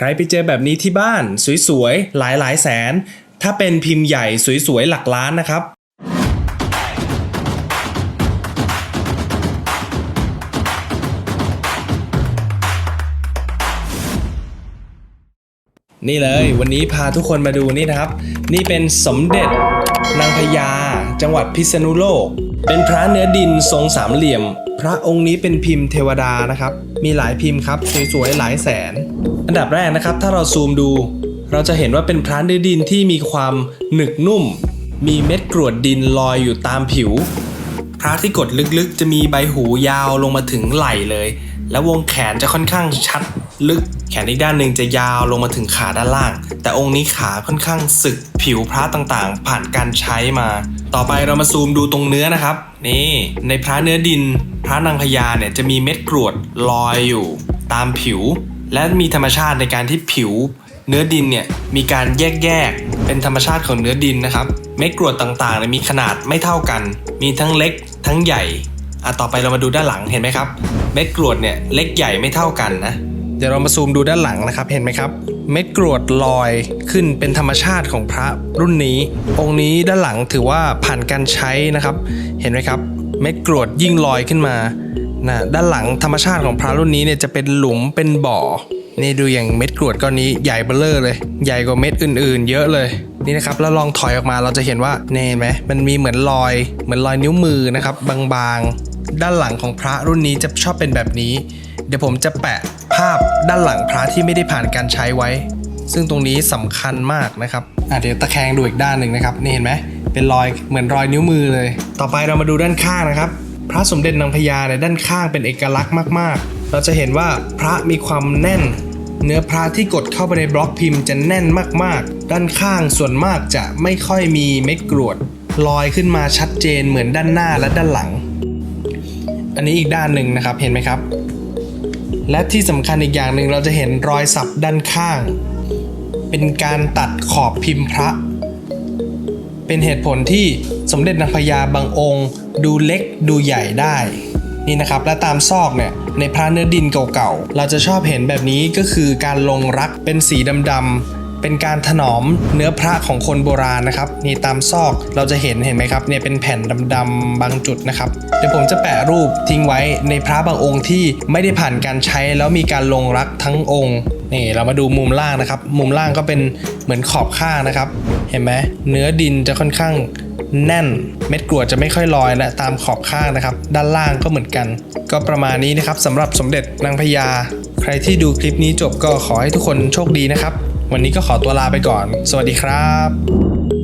ใครไปเจอแบบนี้ที่บ้านสวยๆ หลายๆ แสน ถ้าเป็นพิมพ์ใหญ่สวยๆ หลักล้านนะครับนี่เลยวันนี้พาทุกคนมาดูนี่นะครับ นี่เป็นสมเด็จนางพญาจังหวัดพิษณุโลก เป็นพระเนื้อดินทรงสามเหลี่ยม พระองค์นี้เป็นพิมพ์เทวดานะครับ มีหลายพิมพ์ครับสวยๆหลายแสน อันดับแรกนะครับ ถ้าเราซูมดู เราจะเห็นว่าเป็นพระเนื้อดินที่มีความหนึกนุ่ม มีเม็ดกรวดดินลอยอยู่ตามผิว พระที่กดลึกๆ จะมีใบหูยาวลงมาถึงไหล่เลย แล้ววงแขนจะค่อนข้างชัดลึก นอีกด้านหนึ่งจะยาวลงมาถึงขาด้านล่าง แต่องค์นี้ขาค่อนข้างสึกผิวพระต่างๆ ผ่านการใช้มา ต่อไปเรามาซูมดูตรงเนื้อนะครับ นี่ในพระเนื้อดิน พระนางพญาเนี่ยจะมีเม็ดกรวดลอยอยู่ ตามผิว และมีธรรมชาติในการที่ผิว เนื้อดินเนี่ยมีการแยกแยกๆเป็นธรรมชาติของเนื้อดินนะครับ เม็ดกรวดต่างๆเนี่ยมีขนาดไม่เท่ากัน มีทั้งเล็กทั้งใหญ่อะต่อไปเรามาดูด้านหลังเห็นไหมครับ เม็ดกรวดเนี่ยเล็กใหญ่ไม่เท่ากันนะ เดี๋ยวเรามาซูมดูด้านหลังนะครับเห็นไหมครับ เม็ดกรวดลอยขึ้นเป็นธรรมชาติของพระรุ่นนี้ องค์นี้ด้านหลังถือว่าผ่านการใช้นะครับ เห็นไหมครับ เม็ดกรวดยิ่งลอยขึ้นมานะด้านหลังธรรมชาติของพระรุ่นนี้เนี่ยจะเป็นหลุมเป็นบ่อนี่ดูอย่างเม็ดกรวดก้อนนี้ใหญ่เบ้อเร่เลย ใหญ่กว่าเม็ดอื่นๆ เยอะเลยนี่นะครับแล้วลองถอยออกมาเราจะเห็นว่าเนี่ยเห็นไหมมันมีเหมือนรอยเหมือนรอยนิ้วมือนะครับบางๆ ด้านหลังของพระรุ่นนี้จะชอบเป็นแบบนี้ เดี๋ยวผมจะแปะ ภาพด้านหลังพระที่ไม่ได้ผ่านการใช้ไว้ ซึ่งตรงนี้สำคัญมากนะครับอะเดี๋ยวตะแคงดูอีกด้านหนึ่งนะครับนี่เห็นไหมเป็นรอยเหมือนรอยนิ้วมือเลย ต่อไปเรามาดูด้านข้างนะครับ พระสมเด็จนางพญาเนี่ยด้านข้างเป็นเอกลักษณ์มากๆ เราจะเห็นว่าพระมีความแน่น เนื้อพระที่กดเข้าไปในบล็อกพิมพ์จะแน่นมากๆ ด้านข้างส่วนมากจะไม่ค่อยมีเม็ดกรวดลอยขึ้นมาชัดเจนเหมือนด้านหน้าและด้านหลัง อันนี้อีกด้านหนึ่งนะครับเห็นไหมครับ และที่สำคัญอีกอย่างหนึ่งเราจะเห็นรอยสับด้านข้าง เป็นการตัดขอบพิมพ์พระ เป็นเหตุผลที่สมเด็จนางพญาบางองค์ ดูเล็กดูใหญ่ได้นี่นะครับและตามซอกเนี่ยในพระเนื้อดินเก่าๆ เราจะชอบเห็นแบบนี้ก็คือการลงรักเป็นสีดำๆ เป็นการถนอมเนื้อพระของคนโบราณนะครับนี่ตามซอกเราจะเห็นเห็นไหมครับเนี่ยเป็นแผ่นดำๆบางจุดนะครับเดี๋ยวผมจะแปะรูปทิ้งไว้ในพระบางองค์ที่ไม่ได้ผ่านการใช้แล้วมีการลงรักทั้งองค์นี่เรามาดูมุมล่างนะครับ มุมล่างก็เป็นเหมือนขอบข้างนะครับ เห็นไหมเนื้อดินจะค่อนข้างแน่นเม็ดกรวดจะไม่ค่อยลอยและตามขอบข้างนะครับ ด้านล่างก็เหมือนกัน ก็ประมาณนี้นะครับสำหรับสมเด็จนางพญา รที่ดูคลิปนี้จบก็ขอให้ทุกคนโชคดีนะครับ วันนี้ก็ขอตัวลาไปก่อน สวัสดีครับ